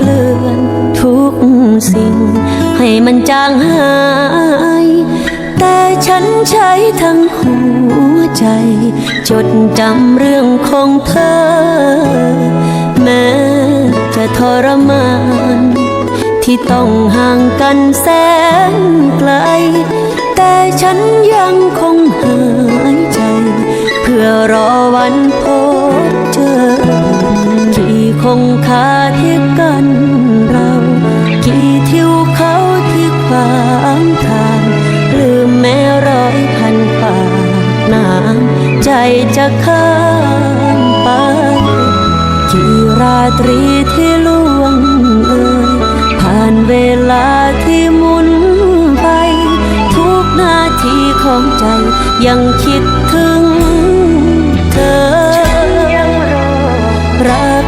จะลบเลือนทุกสิ่ง ให้มันจางหาย แต่ฉันใช้ทั้งหัวใจ จดจำเรื่องของเธอ แม้จะทรมาน ที่ต้องห่างกันแสนไกล แต่ฉันยังคงหายใจ เพื่อรอวันพบเจอกี่คงคาที่ จจะข้ามไปกี่ราตรีที่ล่วงเลยผ่านเวลาที่หมุนไป ทุกนาทีของใจยังคิดถึงเธอรัก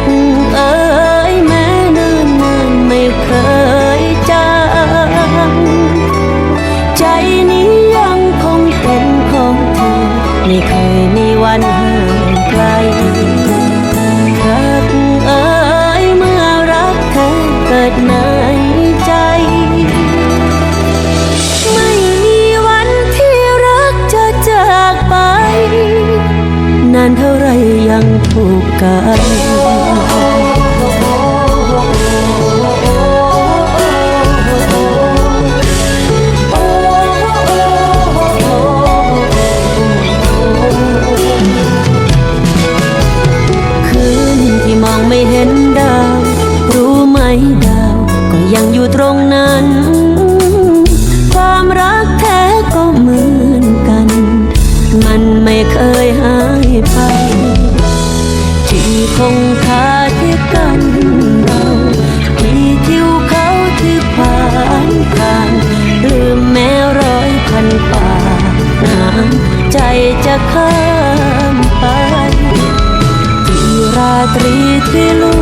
งผูกกันคืนที่มองไม่เห็นดาว รู้ไหมดาว ก็ยังอยู่ตรงนั้น ความรักแท้ก็เหมือนกัน มันไม่เคยหายไป ที่คงคาที่กันเราที่ทิวเขาที่ผ่านผ่านลืมแม้ร้อยพันป่าน้ำใจจะข้ามไปที่ราตรีที่ล่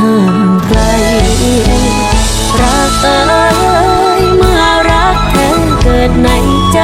ห่างไกล รักเอ่ยเมื่อรักเธอเกิดในใจ